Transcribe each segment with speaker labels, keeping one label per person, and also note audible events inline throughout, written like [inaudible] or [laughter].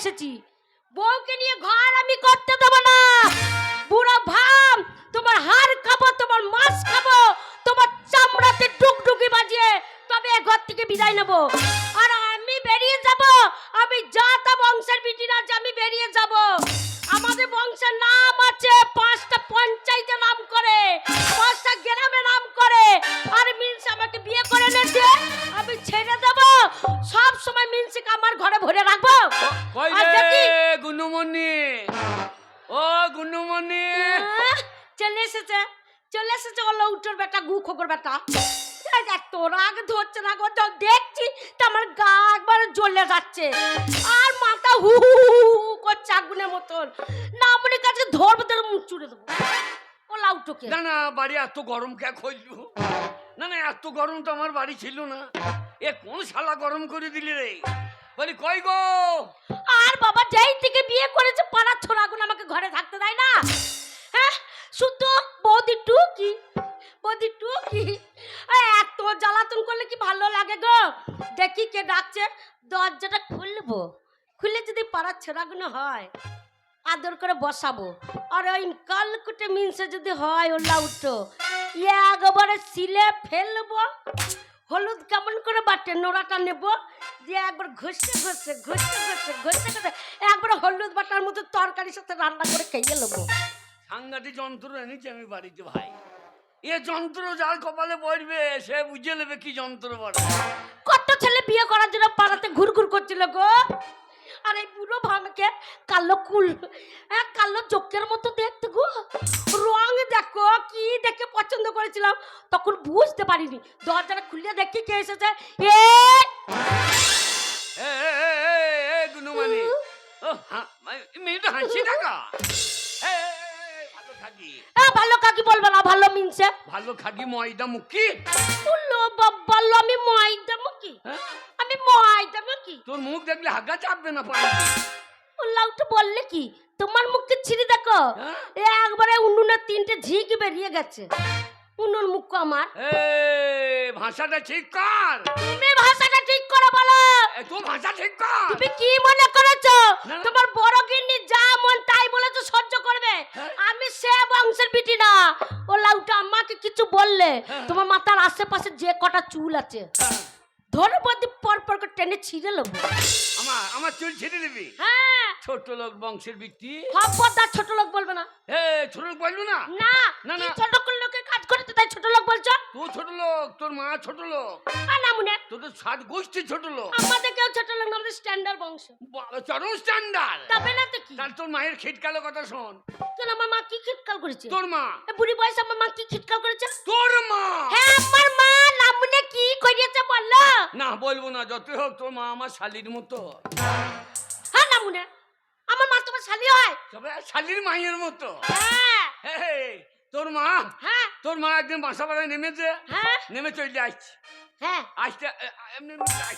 Speaker 1: এসেছি। বউকে নিয়ে ঘর আমি করতে মিনসিকে আমার ঘরে ভরে রাখব?
Speaker 2: কই রে গুনুমণি? ও
Speaker 1: গুনুমনি চলে এসেছে চলে এসেছে ওর লৌটোর বেটা গু খোকর বেটা। তোর আগে ধরছে না গো তো দেখছি তো আমার গা একবার জ্বলে যাচ্ছে। আর মাথা হু হু করছে আগুনের মতন। না মনে কাছে ধরবো তোর মুখ চুড়ে দেবো। ও লাউটোকে
Speaker 2: না না বাড়ি এত গরম কে খইলু না না এত গরম তো আমার বাড়ি ছিল না। এ কোন শালা গরম করে দিলি রে? বলি, কই গো?
Speaker 1: আর বাবা যেই থেকে বিয়ে করেছে পাড়ার ছোড়াগুলো আমাকে ঘরে থাকতে দেয় না? হ্যাঁ শুধু বৌদি টুকি বৌদি টুকি। এত জ্বালাতন করলে কি ভালো লাগে গো? দেখি কে ডাকছে, দরজাটা খুলবো। খুলে যদি পাড়ার ছোড়াগুলো হয়, আদর করে বসাবো। আর ওই কালকুটে মিনসে যদি হয় ও লাউটো। একবারে সিলে ফেলব। হলুদ কেমন করে বাটে? নোড়াটা নেব। দিয়ে একবার ঘষে ঘষে ঘষে ঘষে ঘষে ঘষে একবার হলুদ বাটার মতো তরকারির সাথে রান্না করে খেয়ে নেব।
Speaker 2: সাংঘাতিক যন্ত্র এনেছি আমি বাড়িতে ভাই। এ যন্ত্র যার কপালে পড়বে সে বুঝে নেবে কি যন্ত্র বড়
Speaker 1: কত ছেলে বিয়ে করার জন্য পাড়াতে ঘুরঘুর করছিল গো? আর এই বুড়ো ভাঙকে কালো কুল। হ্যাঁ কালো চোখের মতো দেখতে গো। রং দেখো কি দেখে পছন্দ করেছিলাম। তখন বুঝতে পারিনি। দরজাটা খুলে দেখি কে এসেছে। এ
Speaker 2: গুনুমানি ও, মেয়েটা হাসি ভালো
Speaker 1: কাকি বলবে না ভালো মিনছে।
Speaker 2: ভালো খাকি ময়দা মুখি
Speaker 1: বাব্বাল্লো আমি ময়দা মুখি আমি ময়দা মুখি
Speaker 2: তোর মুখ দেখলে হাগা চাপবে না পায়ে
Speaker 1: উল্লাউটা বললে কি? তোমার মুখকে ছিঁড়ে দেখো।
Speaker 2: হ্যাঁ?
Speaker 1: এ একবারে উনুনের তিনটে ঝিঁক বেরিয়ে গেছে। উনুন মুখ আমার।
Speaker 2: এ ভাষাটা ঠিক কর।
Speaker 1: তুমি ভাষাটা ঠিক করে বলো।
Speaker 2: তোর ভাষা ঠিক কর।
Speaker 1: তুমি কি মনে করেছ। তোমার বড় গিন্নি যা মন তাই বলেছ সহ্য করবে?
Speaker 2: হ্যাঁ।
Speaker 1: আমি সে বংশের বিটি না। ও লাউটা আমাকে কিছু বললে।
Speaker 2: হ্যাঁ।
Speaker 1: তোমার মাথার আশেপাশে যে কটা চুল আছে। ধরে বদি পর পর করে টেনে ছিঁড়ে লব
Speaker 2: আমার আমার চুল ছেড়ে দিবি
Speaker 1: হ্যাঁ।
Speaker 2: ছোট লোক বংশের বৃত্তি?
Speaker 1: খবরদার ছোট লোক বলবে না।
Speaker 2: এ ছোট লোক বলবে না?
Speaker 1: না
Speaker 2: না, না।
Speaker 1: ছোট লোকের কাজ করেছে তাই ছোট লোক বলছো?
Speaker 2: তুই ছোট লোক তোর মা ছোট লোক।
Speaker 1: আর না মনে
Speaker 2: তোদের সাত গোষ্ঠী ছোট লোক।
Speaker 1: আমাদের কেউ ছোট লোক না আমাদের স্ট্যান্ডার্ড বংশ।
Speaker 2: বাবা, চরম স্ট্যান্ডার্ড
Speaker 1: তবে না তো কি?
Speaker 2: তার তোর মায়ের খিটকালো কথা শোন।
Speaker 1: কেন আমার মা কি খিটকাল করেছে?
Speaker 2: তোর মা।
Speaker 1: এ বুড়ি বয়স আমার মা কি খিটকাল করেছে?
Speaker 2: তোর মা।
Speaker 1: হ্যাঁ আমার মা লামুনে কি করিয়েছে বলল
Speaker 2: না বলব না যতই হোক তোর মা আমার শালির মতো
Speaker 1: হ্যাঁ। লামুনে আমার মা তোমার শালি হয়?
Speaker 2: তবে শালির মায়ের মতো।
Speaker 1: হ্যাঁ।
Speaker 2: হে, তোর মা?
Speaker 1: হ্যাঁ।
Speaker 2: তোর মা একদিন বাসা বাড়ায় নেমেছে।
Speaker 1: হ্যাঁ।
Speaker 2: নেমে চলে আসছে।
Speaker 1: হ্যাঁ।
Speaker 2: আসতে এমনি এমনি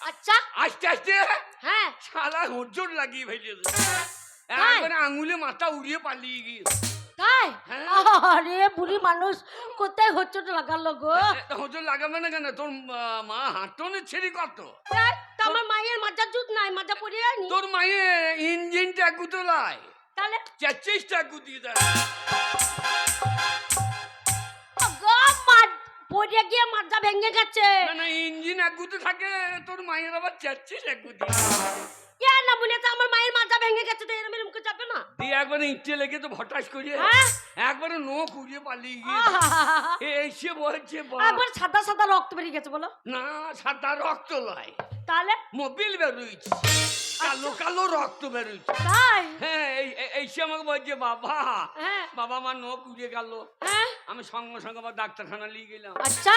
Speaker 1: আচ্ছা।
Speaker 2: আসতে আসতে
Speaker 1: হ্যাঁ।
Speaker 2: শালা হুজুর লাগিয়ে ফেলেছে একবারে আঙুলে মাথা উড়িয়ে পালিয়ে গিয়ে।
Speaker 1: তাই। আরে বুড়ি মানুষ কোথায় লাগালো গো?
Speaker 2: লাগাবে না কেন? তোর মা- ছেড়ি কত?
Speaker 1: আমার মায়ের জুত নাই মাজা পরিয়ে
Speaker 2: তোর মায়ের ইঞ্জিনটা গুতলায়
Speaker 1: তাহলে?
Speaker 2: চেচিসটা গুতিয়ে দেয়
Speaker 1: পড়ে গিয়ে মাথা ভেঙে গেছে।
Speaker 2: না না ইঞ্জিন এক গুতে থাকে তোর মায়ের আবার চাচ্ছিস এক গুতি
Speaker 1: কে না বলে তো আমার মায়ের মাজা ভেঙে গেছে তো এরম এরম করে যাবে না?
Speaker 2: দিয়ে একবারে ইঁটে লেগে তো ভটাস
Speaker 1: হ্যাঁ?
Speaker 2: একবারে নোখ উড়িয়ে পালিয়ে গিয়ে এসে বলছে
Speaker 1: একবার সাদা সাদা রক্ত বেরিয়ে গেছে বলো।
Speaker 2: না সাদা রক্ত লয়
Speaker 1: তাহলে?
Speaker 2: মোবিল বেরোইছে কালো কালো রক্ত বেরোইছে।
Speaker 1: তাই?
Speaker 2: হ্যাঁ এই- এই- আমাকে বলছে বাবা
Speaker 1: হ্যাঁ।
Speaker 2: বাবা আমার নখ উড়ে গেল।
Speaker 1: হ্যাঁ।
Speaker 2: আমি সঙ্গে সঙ্গে আবার ডাক্তারখানা নিয়ে গেলাম।
Speaker 1: আচ্ছা।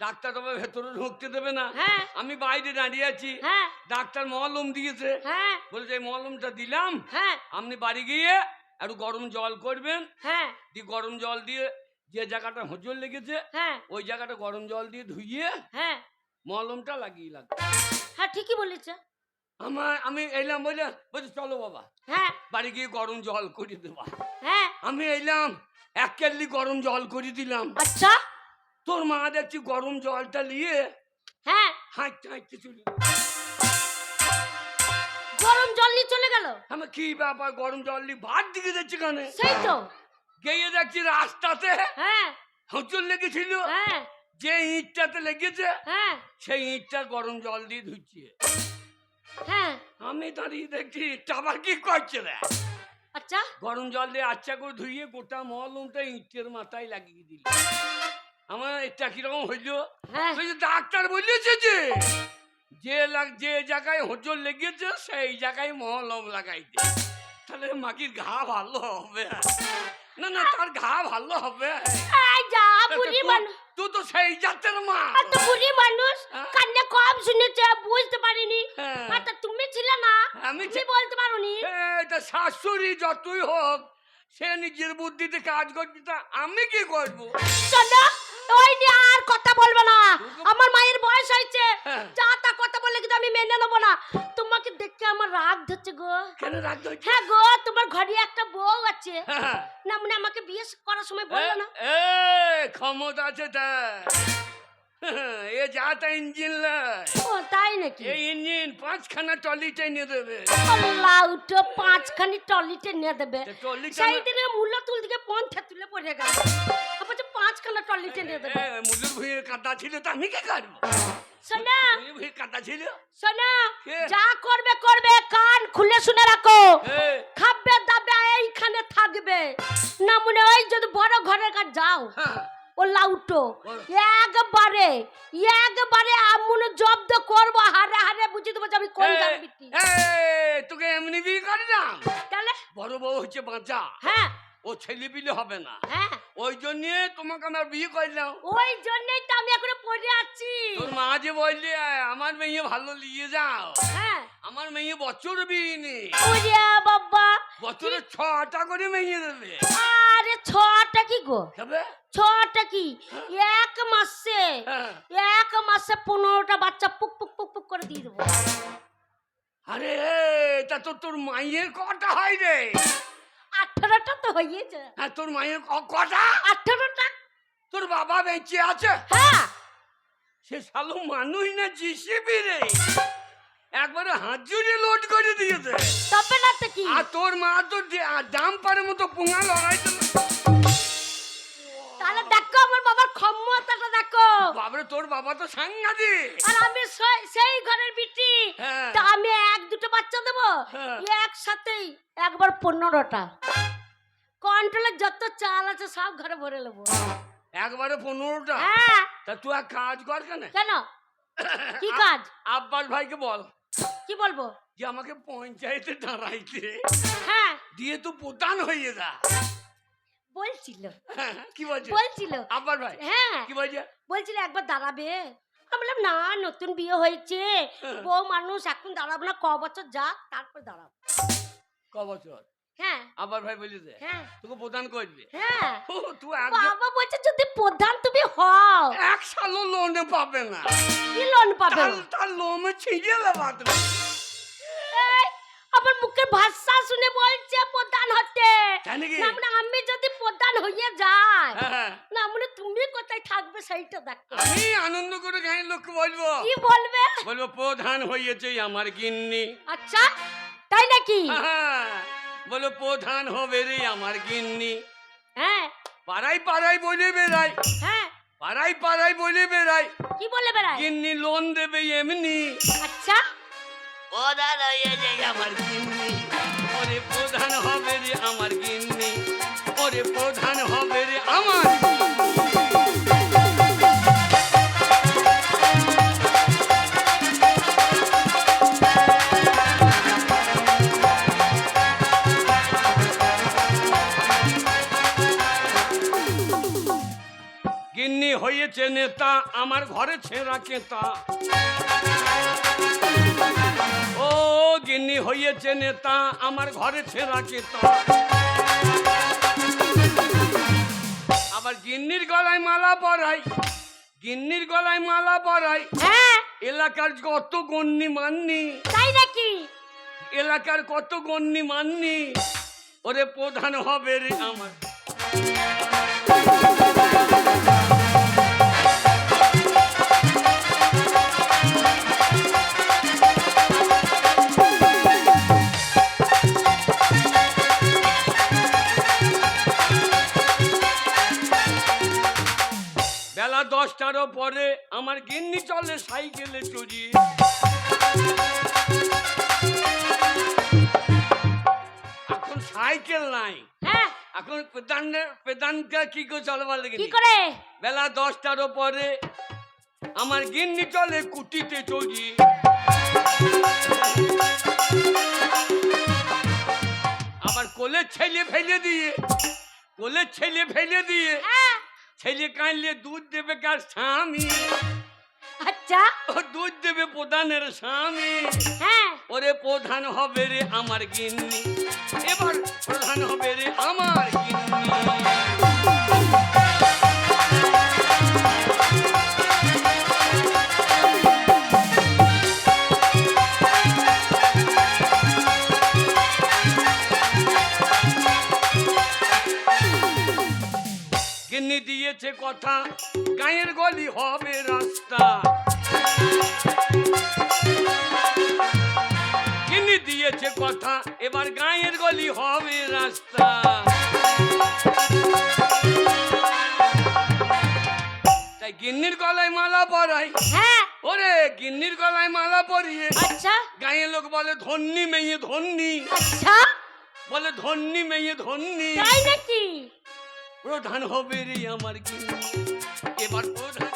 Speaker 2: ডাক্তার তবে ভেতরে ঢুকতে দেবে না।
Speaker 1: হ্যাঁ।
Speaker 2: আমি বাইরে দাঁড়িয়ে আছি।
Speaker 1: হ্যাঁ।
Speaker 2: ডাক্তার মলম দিয়েছে।
Speaker 1: হ্যাঁ।
Speaker 2: বলেছে এই মলমটা দিলাম।
Speaker 1: হ্যাঁ।
Speaker 2: আপনি বাড়ি গিয়ে একটু গরম জল করবেন।
Speaker 1: হ্যাঁ।
Speaker 2: দিয়ে গরম জল দিয়ে যে জায়গাটা হোঁচর লেগেছে
Speaker 1: হ্যাঁ।
Speaker 2: ওই জায়গাটা গরম জল দিয়ে ধুইয়ে
Speaker 1: হ্যাঁ।
Speaker 2: মলমটা লাগিয়ে লাগবে
Speaker 1: হ্যাঁ ঠিকই বলেছে।
Speaker 2: আমার আমি এলাম বলে বলছি চলো বাবা।
Speaker 1: হ্যাঁ।
Speaker 2: বাড়ি গিয়ে গরম জল করে দেবা।
Speaker 1: হ্যাঁ।
Speaker 2: আমি এলাম এক কেল্লি গরম জল করে দিলাম।
Speaker 1: আচ্ছা।
Speaker 2: তোর মা দেখছি গরম জলটা নিয়ে
Speaker 1: হ্যাঁ।
Speaker 2: হাঁটতে হাঁটতে চলে
Speaker 1: গরম জল নিয়ে চলে গেল?
Speaker 2: আমি কি ব্যাপার গরম জল নিয়ে ভাত দিকে যাচ্ছি কানে?
Speaker 1: সেই তো।
Speaker 2: গিয়ে দেখছি রাস্তাতে
Speaker 1: হ্যাঁ।
Speaker 2: হোঁচর লেগেছিল।
Speaker 1: হ্যাঁ।
Speaker 2: যে ইঁটটাতে লেগেছে
Speaker 1: হ্যাঁ।
Speaker 2: সেই ইঁটটা গরম জল দিয়ে ধুচ্ছে।
Speaker 1: হ্যাঁ।
Speaker 2: আমি দাঁড়িয়ে দেখছি ইঁটটা আবার কি করছে রে?
Speaker 1: আচ্ছা।
Speaker 2: গরম জল দিয়ে আচ্ছা করে ধুইয়ে গোটা মলমটা ইঁটের মাথায় লাগিয়ে দিল। আমার এটা কীরকম হইল?
Speaker 1: হ্যাঁ।
Speaker 2: ডাক্তার বলেছে যে যে লাগ যে জায়গায় হোঁচর লেগেছে সেই জায়গায় মলম লাগাইতে তাহলে মাকির ঘা ভালো হবে। না না তার ঘা ভালো হবে। তুই তো সেই জাতের মা।
Speaker 1: তো বুড়ি মানুষ
Speaker 2: হ্যাঁ?
Speaker 1: কান্না কম শুনেছে বুঝতে পারিনি।
Speaker 2: হ্যাঁ।
Speaker 1: আর তুমি ছিলে না
Speaker 2: আমি
Speaker 1: বলতে পারোনি।
Speaker 2: এটা শাশুড়ি যতই হোক সে নিজের বুদ্ধিতে কাজ করবি তা আমি কি করব?
Speaker 1: শোনো ওই নিয়ে আর কথা বলব না। আমার মায়ের বয়স হয়েছে।
Speaker 2: হ্যাঁ।
Speaker 1: যা তা কথা বলে কিন্তু আমি মেনে নেব না। তোমাকে দেখে আমার রাগ ধরছে গো।
Speaker 2: কেন রাখতে হচ্ছে
Speaker 1: হ্যাঁ গো তোমার ঘরে একটা বউ আছে।
Speaker 2: হ্যাঁ।
Speaker 1: না মানে আমাকে বিয়ে করার সময় বলল না।
Speaker 2: এ ক্ষমতা আছে তা এ যা তা ইঞ্জিন
Speaker 1: ও তাই নাকি?
Speaker 2: এই ইঞ্জিন পাঁচখানা টলি টেনে দেবে।
Speaker 1: আল্লাহ উঠো পাঁচখানি টলিতে নিয়ে দেবে। সেই দিনে মূল্য তুল দিকে পঞ্চা তুলে পড়ে গেল। পাঁচখানা টলিতে নিয়ে দেবে
Speaker 2: মুজুর ভুঁইয়ের কাদা ছিল তো আমি কি করব?
Speaker 1: শোনা
Speaker 2: মুজুর ভুঁইয়ের কাদা ছিল? কে?
Speaker 1: যা করবে করবে কান খুলে শুনে রাখো। খাবে দাবে এইখানে থাকবে। না মনে হয় যদি বড় ঘরের কাছে যাও।
Speaker 2: হ্যাঁ,
Speaker 1: ও লাউটো একবারে একবারে আমুনে জব্দ করব হারে হারে বুঝে দেবো আমি কোন
Speaker 2: এ, তোকে এমনি বিয়ে করে না
Speaker 1: তাহলে?
Speaker 2: বড় বউ হচ্ছে বাঁচা।
Speaker 1: হ্যাঁ।
Speaker 2: ও ছেলে পিলে হবে না।
Speaker 1: হ্যাঁ।
Speaker 2: ওই জন্য তোমাকে আমার বিয়ে করলাম
Speaker 1: ওই জন্যই তো আমি এখন পড়ে আছি।
Speaker 2: তোর মা যে বললে আমার মেয়ে ভালো নিয়ে যাও।
Speaker 1: হ্যাঁ।
Speaker 2: আমার মেয়ে বছর বিয়ে নেই
Speaker 1: ওরে বাবা।
Speaker 2: বছরে ছটা করে মেয়ে দেবে।
Speaker 1: আরে ছটা কি গো?
Speaker 2: হবে
Speaker 1: ছটা কি? এক মাসে।
Speaker 2: হ্যাঁ।
Speaker 1: এক মাসে পনেরোটা বাচ্চা পুক পুক পুক পুক করে দিয়ে দেবো।
Speaker 2: আরে তা তো তোর মায়ের কটা হয় রে?
Speaker 1: আঠারোটা তো হয়েছে।
Speaker 2: হ্যাঁ তোর মায়ের ক- কটা?
Speaker 1: আঠারোটা?
Speaker 2: তোর বাবা বেঁচে আছে?
Speaker 1: হ্যাঁ।
Speaker 2: সে শালো মানুষ না জিসিবি রে? একবারে হাজুরি লোড করে দিয়েছে।
Speaker 1: তবে না তো কি?
Speaker 2: আর তোর মা তো দাম পারে মতো পুঙা
Speaker 1: তাহলে দেখো আমার বাবার ক্ষমতাটা দেখো।
Speaker 2: বাবরে তোর বাবা তো সাংঘাতিক।
Speaker 1: আর আমি সেই- সেই ঘরের বিটি।
Speaker 2: হ্যাঁ।
Speaker 1: তা আমি বাচ্চা দেবো?
Speaker 2: হ্যাঁ।
Speaker 1: একসাথেই একবার পনেরোটা। কন্ট্রোলের যত চাল আছে সব ঘরে ভরে নেব।
Speaker 2: একবারে পনেরোটা?
Speaker 1: হ্যাঁ।
Speaker 2: তা তুই এক কাজ কর কেন।
Speaker 1: কেন? কি কাজ?
Speaker 2: আব্বাস ভাইকে বল।
Speaker 1: কি বলব?
Speaker 2: যে আমাকে পঞ্চায়েতে দাঁড়াইতে।
Speaker 1: হ্যাঁ।
Speaker 2: দিয়ে তুই প্রধান হয়ে যা।
Speaker 1: বলছিল।
Speaker 2: কি বলছে?
Speaker 1: বলছিল।
Speaker 2: আব্বাস ভাই।
Speaker 1: হ্যাঁ।
Speaker 2: কি বলছে?
Speaker 1: বলছিল একবার দাঁড়াবে। আমি বললাম না নতুন বিয়ে হয়েছে।
Speaker 2: হ্যাঁ।
Speaker 1: বউ মানুষ এখন দাঁড়াবো না ক বছর যাক তারপর দাঁড়াবো।
Speaker 2: ক বছর?
Speaker 1: হ্যাঁ।
Speaker 2: ভাই
Speaker 1: হ্যাঁ।
Speaker 2: তোকে প্রধান করবে।
Speaker 1: হ্যাঁ।
Speaker 2: ও তুই একজন
Speaker 1: বাবা বলছে যদি প্রধান তুমি হও।
Speaker 2: এক সালও লোনে পাবে না।
Speaker 1: কি লোন পাবে?
Speaker 2: তার ছিঁড়ে
Speaker 1: আমার মুখের ভাষা শুনে বলছে প্রধান হতে। না মানে আমি যদি প্রধান হইয়ে যাই
Speaker 2: হ্যাঁ
Speaker 1: না মানে তুমি কোথায় থাকবে সেইটা দেখো।
Speaker 2: আমি আনন্দ করে গাঁয়ের লোককে বলব।
Speaker 1: কি বলবে?
Speaker 2: বলব প্রধান হয়েছে আমার গিন্নি।
Speaker 1: আচ্ছা তাই নাকি?
Speaker 2: হ্যাঁ, বলো প্রধান হবে রে আমার গিন্নি।
Speaker 1: হ্যাঁ।
Speaker 2: পাড়াই পাড়াই বলে বেড়াই
Speaker 1: হ্যাঁ।
Speaker 2: পাড়াই পাড়াই বলে বেড়াই
Speaker 1: কি বলে বেড়ায়?
Speaker 2: গিন্নি লোন দেবে এমনি।
Speaker 1: আচ্ছা।
Speaker 2: প্রধান হয়েছে আমার গিন্নি। ওরে প্রধান হবে রে আমার গিন্নি। ওরে প্রধান হবে রে আমার গিন্নি। হয়েছে নেতা, আমার ঘরে ছেঁড়া কেতা। গিন্নি হয়েছে নেতা আমার ঘরে ছেঁড়া কেতা। আবার গিন্নির গলায় মালা পরাই গিন্নির গলায় মালা পরাই।
Speaker 1: হ্যাঁ।
Speaker 2: এলাকার কত গণ্যি মাননি
Speaker 1: তাই নাকি?
Speaker 2: এলাকার কত গণ্যি মাননি ওরে প্রধান হবে রে আমার। দশটারও পরে আমার গিন্নি চলে সাইকেলে চড়ি এখন সাইকেল নাই।
Speaker 1: হ্যাঁ।
Speaker 2: এখন পেদানের পেদানটা কি করে চলবার লেগে
Speaker 1: কি করে?
Speaker 2: বেলা দশটারও পরে আমার গিন্নি চলে কুটিতে চড়ি। আবার কোলে ছেলে ফেলে দিয়ে কোলে ছেলে ফেলে দিয়ে
Speaker 1: হ্যাঁ।
Speaker 2: ছেলে কাঁদলে দুধ দেবে কার স্বামী
Speaker 1: আচ্ছা
Speaker 2: ও দুধ দেবে প্রধানের স্বামী
Speaker 1: হ্যাঁ
Speaker 2: ওরে প্রধান হবে রে আমার গিন্নি এবার প্রধান হবে রে আমার গিন্নি কথা গায়ের গলি হবে রাস্তা। গিন্নি দিয়েছে কথা এবার গায়ের গলি হবে রাস্তা। তাই গিন্নির গলায় মালা পরাই।
Speaker 1: হ্যাঁ।
Speaker 2: ওরে গিন্নির গলায় মালা পরিয়ে।
Speaker 1: আচ্ছা।
Speaker 2: গায়ের লোক বলে ধন্যি মেয়ে ধন্যি।
Speaker 1: আচ্ছা।
Speaker 2: বলে ধন্যি মেয়ে ধন্যি।
Speaker 1: তাই নাকি?
Speaker 2: প্রধান হবে রে আমার গিন্নি এবার প্রধান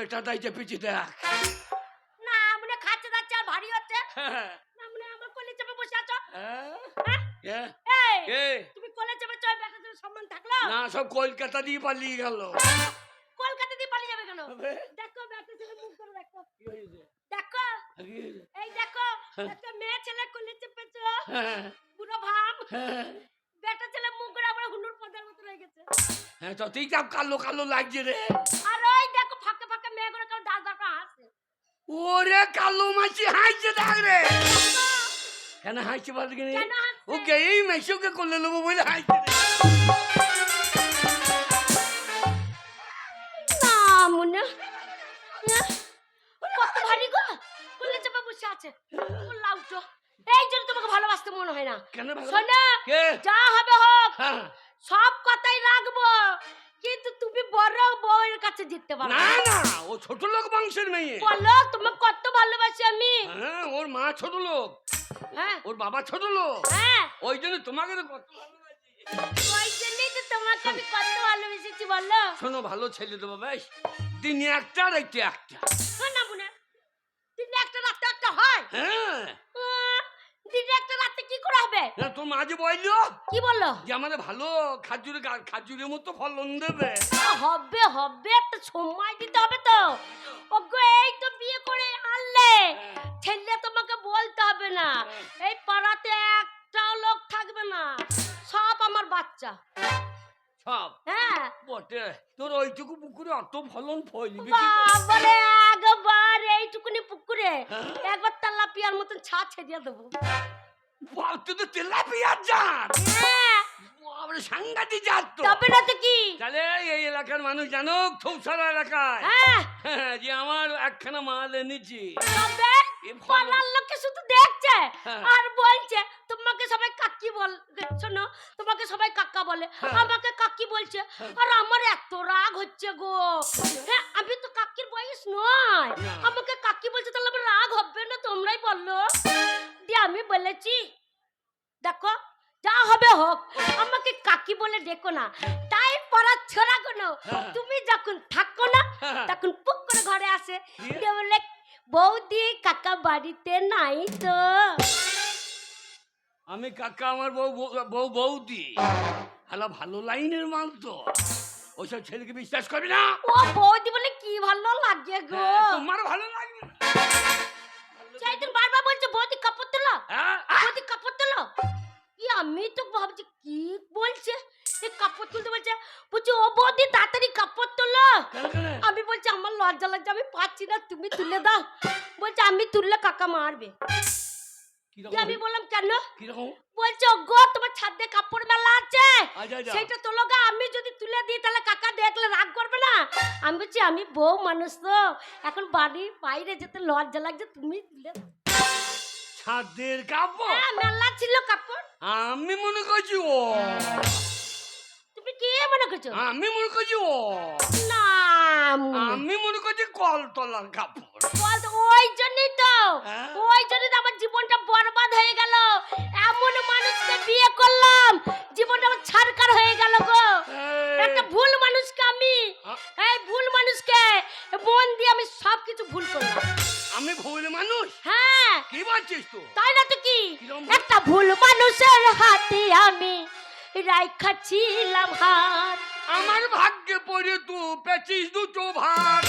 Speaker 2: বেটা তাই চেপেছি দেখ।
Speaker 1: না মনে খাচ্ছে আর ভারী হচ্ছে।
Speaker 2: হ্যাঁ,
Speaker 1: না মনে আমার কোলে চেপে বসে আছো।
Speaker 2: হ্যাঁ,
Speaker 1: হ্যাঁ? এই তুমি কোলে চেপে চয় বেটাদের সম্মান থাকল।
Speaker 2: না সব কলকাতা দিয়ে পালিয়ে গেল।
Speaker 1: কলকাতা দিয়ে পালিয়ে যাবে কেন? দেখো বেটা ছেলে মুখ করে দেখো। দেখো? এই দেখো একটা মেয়ে ছেলে কোলে চেপেছো। পুরো ভাব বেটা ছেলে মুখ করে আবার হুলুর পদের মতো রয়ে গেছে।
Speaker 2: হ্যাঁ, তো তুই কাপ কালো কালো লাগছে রে।
Speaker 1: আর ওই দেখো ফাঁকে ফাঁকে মেয়ে করে কেউ দাঁত দাঁড়া হাসে
Speaker 2: ওরে কালো মাছি হাইছে দেখ রে। কেন হাইছে কি
Speaker 1: কেন?
Speaker 2: ওকে এই মেসোকে করলে নেব বলে হাইছে
Speaker 1: হ্যাঁ
Speaker 2: ওর মা ছোট লোক
Speaker 1: হ্যাঁ।
Speaker 2: ওর বাবা ছোট লোক
Speaker 1: হ্যাঁ।
Speaker 2: ওই জন্য তোমাকে তো কত
Speaker 1: ওই জন্যই তো তোমাকে আমি কত ভালোবেসেছি বলো।
Speaker 2: শোনো ভালো ছেলে দেবো বেশ। দিনে একটা রাইতে একটা।
Speaker 1: না বুনা দিনে একটা রাতে একটা হয়।
Speaker 2: হ্যাঁ।
Speaker 1: দিনে একটা রাতে কি করে হবে?
Speaker 2: না তোর মা যে বলল
Speaker 1: কি বলল?
Speaker 2: যে আমাদের ভালো খাজুরে খাজুরের মতো ফলন দেবে।
Speaker 1: হবে হবে একটা সময় দিতে হবে তো। ওগো এই তো বিয়ে করে আনলে ছেলে তোমাকে বলতে হবে না। এই পাড়াতে একটাও লোক থাকবে না। সব আমার বাচ্চা।
Speaker 2: সব
Speaker 1: হ্যাঁ।
Speaker 2: বটে। তোর ওইটুকু পুকুরে অত ফলন ফলবি
Speaker 1: বাবারে একবার এইটুকুনি পুকুরে
Speaker 2: হ্যাঁ।
Speaker 1: একবার তেলাপিয়ার মতন ছেড়িয়ে দেবো।
Speaker 2: বাপ তুই তো জাত।
Speaker 1: হ্যাঁ।
Speaker 2: জাত তো।
Speaker 1: তবে না তো কি?
Speaker 2: তাহলে এই এলাকার মানুষ জানো থৌসারা এলাকায়।
Speaker 1: হ্যাঁ।
Speaker 2: হ্যাঁ, যে আমার একখানা মাল এনেছি।
Speaker 1: তবে। পাড়ার লোকে শুধু দেখছে
Speaker 2: হ্যাঁ।
Speaker 1: আর বলছে তোমাকে সবাই কাকি বল শোনো তোমাকে সবাই কাকা বলে।
Speaker 2: হ্যাঁ।
Speaker 1: আমাকে কাকি বলছে আর আমার এত রাগ হচ্ছে গো। হ্যাঁ আমি তো কাকির বয়স নয়। আমাকে কাকি বলছে তাহলে আমার রাগ হবে না তোমরাই বলল দিয়ে আমি বলেছি দেখো যা হবে হোক আমাকে কাকি বলে ডেকো না। তাই পড়ার ছোড়া কোনো
Speaker 2: হ্যাঁ।
Speaker 1: তুমি যখন থাকো না
Speaker 2: হ্যাঁ।
Speaker 1: তখন পুক করে ঘরে আসে। বলে বৌদি কাকা বাড়িতে নাই তো?
Speaker 2: আমি কাকা আমার বউ বউ- বৌদি। হ্যালো ভালো লাইনের মাল তো। ওইসব ছেলেকে বিশ্বাস করবি না?
Speaker 1: ও বৌদি বলে কি ভালো লাগে গো।
Speaker 2: হ্যাঁ, তোমার ভালো লাগবে না।
Speaker 1: সেইদিন বারবার বলছে বৌদি কাপড় তোলো
Speaker 2: হ্যাঁ?
Speaker 1: বৌদি কাপড় তোলো। কি আমি তো ভাবছি কি বলছে? কাপড় তুলতে বলছে বলছি ও বৌদি তাড়াতাড়ি কাপড় তোলো? আমি বলছি আমার লজ্জা লাগছে আমি পাচ্ছি না তুমি তুলে দাও। বলছে আমি তুললে কাকা মারবে। আমি বললাম কেন? বলছে গো তোমার ছাদে কাপড় মেলা আছে।
Speaker 2: আচ্ছা
Speaker 1: তোলো গা আমি যদি তুলে দিই তাহলে কাকা দেখলে রাগ করবে না? আমি বলছি আমি বউ মানুষ তো এখন বাড়ির বাইরে যেতে লজ্জা লাগছে তুমি তুলে।
Speaker 2: ছাদের কাপড়?
Speaker 1: হ্যাঁ মেলা ছিল কাপড়।
Speaker 2: আমি মনে করছি ও
Speaker 1: করছ
Speaker 2: আমি মনে করছি ও।
Speaker 1: না।
Speaker 2: আমি মনে করছি কলতলার কাপড়।
Speaker 1: বলতো ওই জন্যই তো।
Speaker 2: হ্যাঁ?
Speaker 1: ওই জন্যই তো আমার জীবনটা বরবাদ হয়ে গেল। এমন মানুষকে বিয়ে করলাম জীবনটা আমার ছাড়কার হয়ে গেল গো। একটা ভুল মানুষকে আমি
Speaker 2: হ্যাঁ?
Speaker 1: এই ভুল মানুষকে মন দিয়ে আমি সব কিছু ভুল করলাম।
Speaker 2: আমি ভুল মানুষ?
Speaker 1: হ্যাঁ।
Speaker 2: কি বলছিস তো
Speaker 1: তাই না তো কি? একটা ভুল মানুষের হাতে আমি রাইখা ছিলাম হাত।
Speaker 2: আমার ভাগ্যে পড়ে তু পেছিস দুটো ভাত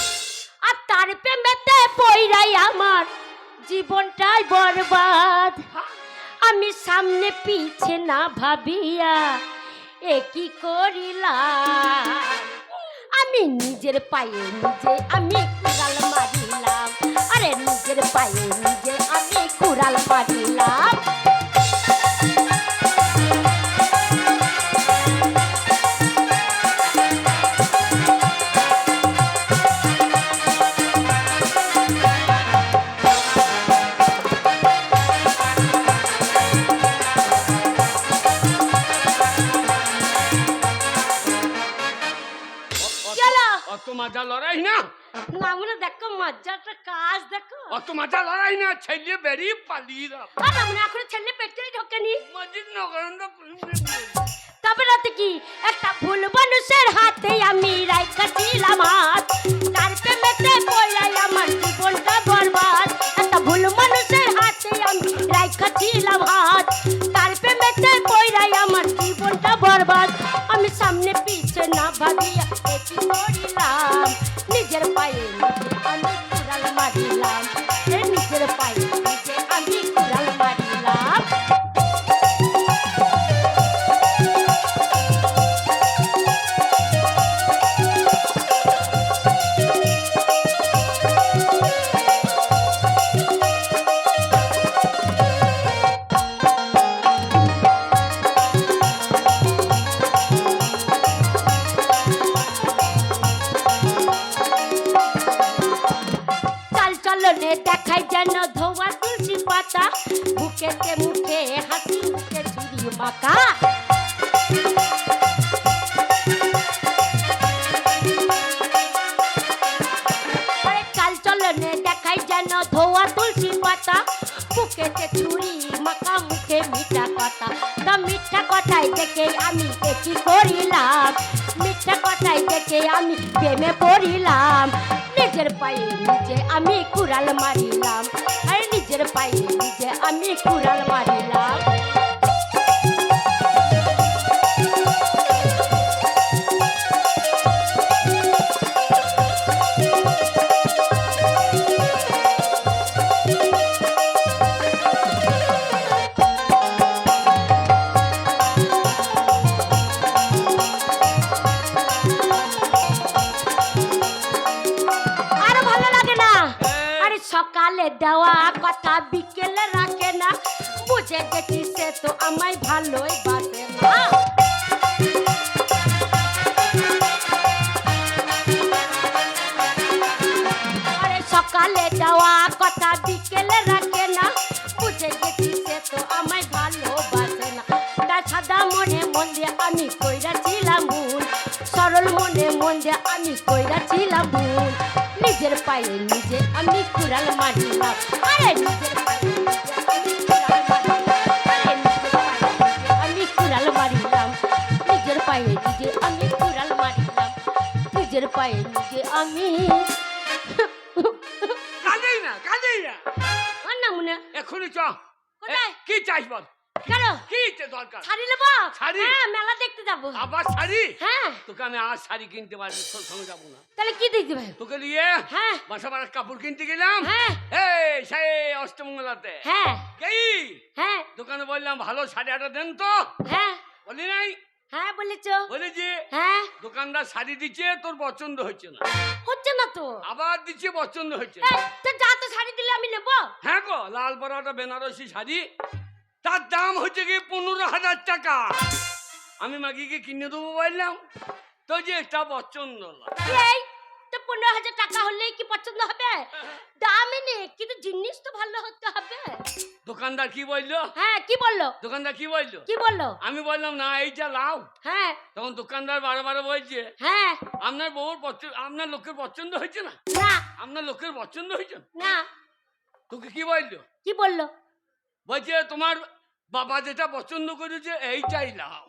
Speaker 1: আর তার প্রেমেতে পইরাই আমার জীবনটাই বরবাদ। আমি সামনে পিছে না ভাবিয়া এ কি করিলাম? আমি নিজের পায়ে নিজে আমি কুড়াল মারিলাম। আরে নিজের পায়ে নিজে আমি কুড়াল মারিলাম।
Speaker 2: ছেলে বেরিয়ে পালিয়ে না
Speaker 1: আর আমরা এখন ছেলে পেটেই ঢোকেনি
Speaker 2: মসজিদ নগরন্দ
Speaker 1: তবে রাতে কি একটা ভুল মানুষের হাতে আমি রাইখা ছিলাম হাত তার প্রেমেতে পড়াই আমার জীবনটা বরবাদ একটা ভুল মানুষের হাতে আমি রাইখা ছিলাম হাত তার প্রেমেতে পড়াই আমার জীবনটা বরবাদ আমি সামনে পিছে না ভাবিয়া দেখাই যেন ধোয়া তুলসী পাতা বুকেতে মুখে হাসি মুখে ঝুড়ি মাকা কথাই থেকে আমি দেখি করিলাম মিথ্যা কথাই থেকে আমি প্রেমে পড়িলাম। নিজের পায়ে নিজে আমি কুড়াল মারিলাম। আরে নিজের পায়ে নিজে আমি কুড়াল মারিলাম। দেওয়া কথা বিকেলে রাখে না। বুঝে গেছি সে তো আমায় ভালোই বাসে সকালে দেওয়া কথা বিকেলে রাখে না। বুঝে গেছি সে তো আমায় ভালোবাসে না। তার সাদা মনে মন দিয়ে আমি কইরাছিলাম ভুল। সরল মনে মন দিয়ে আমি কইরাছিলাম ভুল। নিজের পায়ে নিজে আমি আমি কুড়াল মারিলাম আরে আমি কুড়াল মারিলাম নিজের পায়ে নিজে আমি কুড়াল মারিলাম নিজের পায়ে নিজে আমি
Speaker 2: কাঁদেই না। কাঁদেই না
Speaker 1: আর না মনে
Speaker 2: এখনই চ কি চাইস বল?
Speaker 1: কেন?
Speaker 2: কি দরকার?
Speaker 1: শাড়ি নেব?
Speaker 2: শাড়ি?
Speaker 1: হ্যাঁ মেলা দেখতে যাব।
Speaker 2: আবার শাড়ি?
Speaker 1: হ্যাঁ।
Speaker 2: তোকে আমি আর শাড়ি কিনতে পারবি তোর সঙ্গে যাব না।
Speaker 1: তাহলে কি দেখতে ভাই
Speaker 2: তোকে নিয়ে
Speaker 1: হ্যাঁ।
Speaker 2: বাসা বাড়ার কাপড় কিনতে গেলাম।
Speaker 1: হ্যাঁ।
Speaker 2: এই সেই অষ্টমঙ্গলাতে।
Speaker 1: হ্যাঁ।
Speaker 2: কি
Speaker 1: হ্যাঁ।
Speaker 2: দোকানে বললাম ভালো দেন তো।
Speaker 1: হ্যাঁ।
Speaker 2: বলি নাই?
Speaker 1: হ্যাঁ বলেছ।
Speaker 2: বলেছি
Speaker 1: হ্যাঁ।
Speaker 2: দোকানদার শাড়ি দিচ্ছে তোর পছন্দ হচ্ছে না।
Speaker 1: হচ্ছে না তো।
Speaker 2: আবার দিচ্ছি পছন্দ
Speaker 1: হচ্ছে যা তো শাড়ি দিলে আমি নেব।
Speaker 2: হ্যাঁ গো লাল পরাটা বেনারসি শাড়ি। তার দাম হচ্ছে কি পনেরো হাজার টাকা। আমি মাগিকে কিনে দেবো বললাম তো যে এটা পছন্দ না।
Speaker 1: এই তো পনেরো হাজার টাকা হলেই কি পছন্দ হবে? দামই নেই কিন্তু জিনিস তো ভালো হতে হবে।
Speaker 2: দোকানদার কি বলল?
Speaker 1: হ্যাঁ কি বলল?
Speaker 2: দোকানদার কি বলল?
Speaker 1: কি বলল?
Speaker 2: আমি বললাম না এইটা লাও।
Speaker 1: হ্যাঁ।
Speaker 2: তখন দোকানদার বারে বারে বলছে
Speaker 1: হ্যাঁ।
Speaker 2: আপনার বউর পছন্দ আপনার লোকের পছন্দ হয়েছে না?
Speaker 1: না।
Speaker 2: আপনার লোকের পছন্দ হয়েছে? না। তোকে কি বলল?
Speaker 1: কি বলল?
Speaker 2: বলছে তোমার বাবা যেটা পছন্দ করেছে এইটাই লাও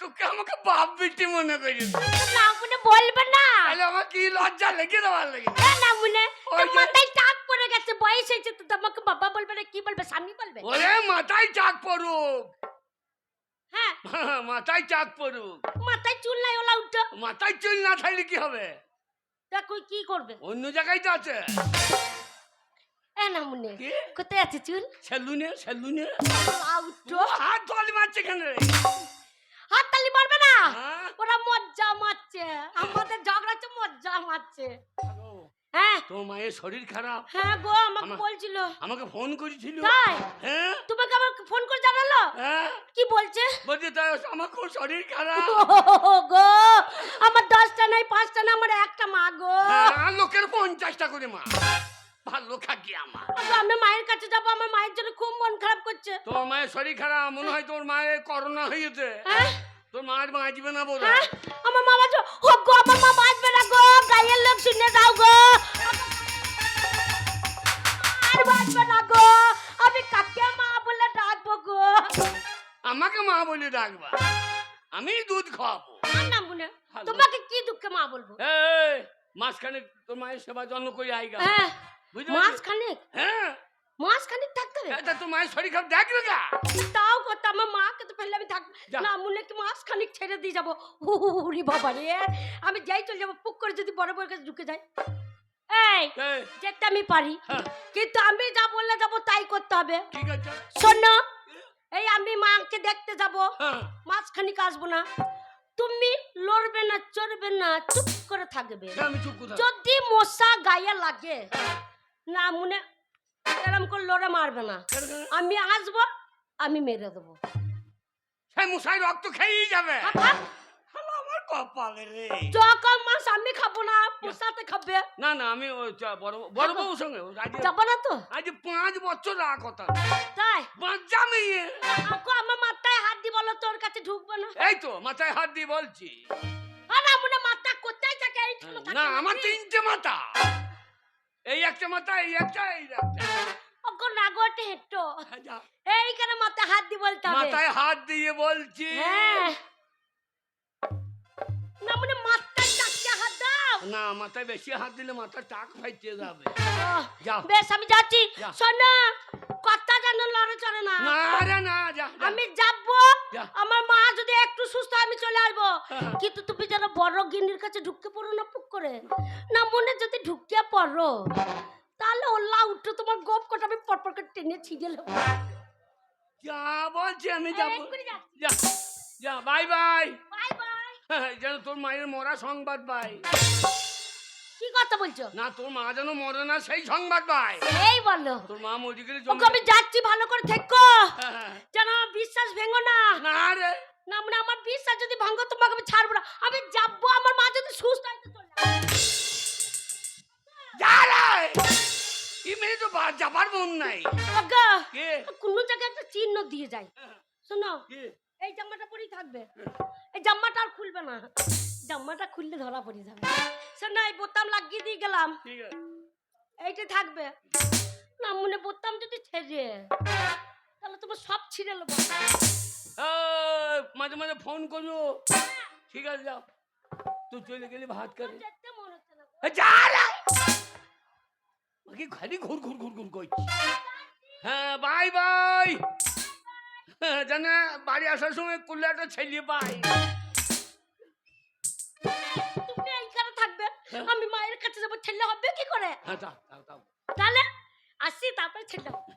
Speaker 2: তোকে আমাকে বাপ বিটি মনে করেছে
Speaker 1: না মনে বলবে না।
Speaker 2: তাহলে আমার কি লজ্জা লেগে দেওয়ার লেগে?
Speaker 1: না, না মনে তোর মাথায় টাক পড়ে গেছে বয়স হয়েছে তো তোমাকে বাবা বলবে না কি বলবে স্বামী বলবে?
Speaker 2: ওরে মাথায় চাক পড়ুক।
Speaker 1: হ্যাঁ
Speaker 2: মাথায় চাক পড়ুক।
Speaker 1: মাথায় চুল নাই ওলা উঠো।
Speaker 2: মাথায় চুল না থাকলে কি হবে?
Speaker 1: দেখো কি করবে?
Speaker 2: অন্য জায়গায় তো আছে।
Speaker 1: কোথায় আছে চুল?
Speaker 2: সেলুনে সেলুনে। হাত ধোয়ালি মারছে কেন রে?
Speaker 1: হাত তালি মারবে না?
Speaker 2: হ্যাঁ?
Speaker 1: ওরা মজ্জা মারছে। আমাদের ঝগড়াচ্ছে মজ্জা মারছে। হ্যাঁ।
Speaker 2: তোর মায়ের শরীর খারাপ?
Speaker 1: হ্যাঁ গো আমাকে
Speaker 2: আমা-
Speaker 1: বলছিল।
Speaker 2: আমাকে ফোন করেছিল।
Speaker 1: তাই?
Speaker 2: হ্যাঁ।
Speaker 1: তোমাকে আবার ফোন করে জানালো?
Speaker 2: হ্যাঁ।
Speaker 1: কি বলছে?
Speaker 2: বলছে তাই আমার খুব শরীর খারাপ?
Speaker 1: গো আমার দশটা নাই পাঁচটা না আমার একটা মা গো।
Speaker 2: হ্যাঁ, লোকের পঞ্চাশটা করে মা। ভালো খাকি আমার।
Speaker 1: আমি মায়ের কাছে যাব আমার মায়ের জন্য খুব মন খারাপ করছে।
Speaker 2: তোর মায়ের শরীর খারাপ মনে হয় তোর মায়ের করোনা হয়েছে।
Speaker 1: হ্যাঁ?
Speaker 2: তোর মায়ের বাঁচবে না বোধ
Speaker 1: হ্যাঁ? আমার মা বাঁচো ও গো আমার মা বাঁচবে না গো গায়ের লোক শুনে যাও গো। আর বাঁচবে না গো আমি কাকে মা বলে ডাকবো গো?
Speaker 2: আমাকে মা বলে ডাকবা। আমি দুধ খাওয়াবো
Speaker 1: নাম মনে। তোমাকে কি দুঃখে মা বলব?
Speaker 2: এই মাঝখানে তোর মায়ের সেবা জন্য করে আইগা
Speaker 1: হ্যাঁ। মাস? খানেক।
Speaker 2: হ্যাঁ।
Speaker 1: মাস খানেক থাকতে হবে।
Speaker 2: এটা তোর মায়ের শরীর খারাপ দেখবে গা
Speaker 1: তাও আমার মাকে তো ফেললে আমি থাকব
Speaker 2: যা।
Speaker 1: না মনে কি মাস খানিক ছেড়ে দিয়ে যাব? উরি বাবা রে। আমি যাই চলে যাব পুক করে যদি বড় বড় কাছে ঢুকে যাই। এই যেতে আমি পারি।
Speaker 2: হ্যাঁ,
Speaker 1: কিন্তু আমি যা বললে যাব তাই করতে হবে।
Speaker 2: ঠিক আছে।
Speaker 1: শোনো এই আমি মাকে দেখতে যাব।
Speaker 2: হ্যাঁ,
Speaker 1: মাঝখানিক আসব না। তুমি লড়বে না চড়বে না চুপ করে থাকবে।
Speaker 2: কোথায়?
Speaker 1: যদি মশা গায়ে লাগে না মনে এরম করে লড়ে মারবে না। আমি আসব আমি মেরে দেবো।
Speaker 2: সে মশাই রক্ত খেয়েই যাবে। আমার কপালে রে।
Speaker 1: যখন মাছ আমি খাব না পোষাতে খাবে।
Speaker 2: না না আমি বড় বড় সঙ্গে।
Speaker 1: যাব না তো?
Speaker 2: আজ পাঁচ বছর রাগ কথা।
Speaker 1: তাই?
Speaker 2: বাচ্চা মেয়ে।
Speaker 1: আকু আমার মাথায় হাত দি বলো তোর কাছে ঢুকবো না।
Speaker 2: এই তো মাথায় হাত দিয়ে বলছি।
Speaker 1: আর মনে মাথা কোথায় থাকে?
Speaker 2: না আমার তিনটে মাথা। এই একটা মাথা এই একটা এই একটা।
Speaker 1: ওকে না গোটে হেটো।
Speaker 2: যা।
Speaker 1: এইখানে মাথায় হাত দি বলতে হবে?
Speaker 2: মাথায় হাত দিয়ে বলছি।
Speaker 1: হ্যাঁ। না মানে মাথায় টাকে হাত দাও।
Speaker 2: না মাথায় বেশি হাত দিলে মাথা টাক ফাইতে যাবে। যাও।
Speaker 1: বেশ আমি যাচ্ছি। শোনো কথা যেন লড়ে চড়ে না
Speaker 2: না রে না যা যা।
Speaker 1: আমি যাব। আমার মা যদি একটু সুস্থ আমি চলে আসব।
Speaker 2: হ্যাঁ।
Speaker 1: কিন্তু তুমি যেন বড় গিন্নির কাছে ঢুকতে পারো না পুক করে। না মনে যদি ঢুকিয়ে পড়ো তাহলে ওল্লা উঠো তোমার গোপ কটা আমি পরপর করে টেনে ছিঁড়ে নেব।
Speaker 2: যা বলছি আমি যাব। যা যা বাই বাই।
Speaker 1: Bye bye.
Speaker 2: যেন তোর মায়ের মরা সংবাদ পাই।
Speaker 1: কি কথা বলছো?
Speaker 2: না তোর মা যেন মরে না সেই সংবাদ পাই
Speaker 1: এই বলো।
Speaker 2: তোর মা মরে গেলে
Speaker 1: আমি যাচ্ছি ভালো করে থেকো।
Speaker 2: হ্যাঁ,
Speaker 1: যেন বিশ্বাস ভেঙো না।
Speaker 2: না রে।
Speaker 1: না মানে আমার বিশ্বাস যদি ভাঙো তোমাকে আমি ছাড়বো না। আমি যাব আমার মা যদি সুস্থ হয় তো
Speaker 2: মেয়ে তো যাবার মন নাই।
Speaker 1: কোনো জায়গায় একটা চিহ্ন দিয়ে যায় শোনো
Speaker 2: কে?
Speaker 1: এই জামাটা পরেই থাকবে। এই জামাটা আর খুলবে না। জামাটা খুললে ধরা পড়ে যাবে। না এই বোতাম লাগিয়ে দিয়ে গেলাম।
Speaker 2: ঠিক আছে।
Speaker 1: এইটা থাকবে। না মনে বোতাম যদি ছেড়ে তাহলে তোমার সব ছিঁড়ে নেব।
Speaker 2: মাঝে মাঝে ফোন করো ঠিক আছে যাও। তুই চলে গেলি ভাত রে! বাকি খালি ঘুর ঘুর ঘুর ঘুর করছি। হ্যাঁ বাই বাই [laughs] জানে বাড়ি আসার সময় কুল্লাটা ছেলে পাই
Speaker 1: তুমি এইখানে থাকবে আমি মায়ের কাছে যাব ছেলে হবে কি করে?
Speaker 2: হ্যাঁ
Speaker 1: তাহলে আসি তারপরে ছেলে হবে।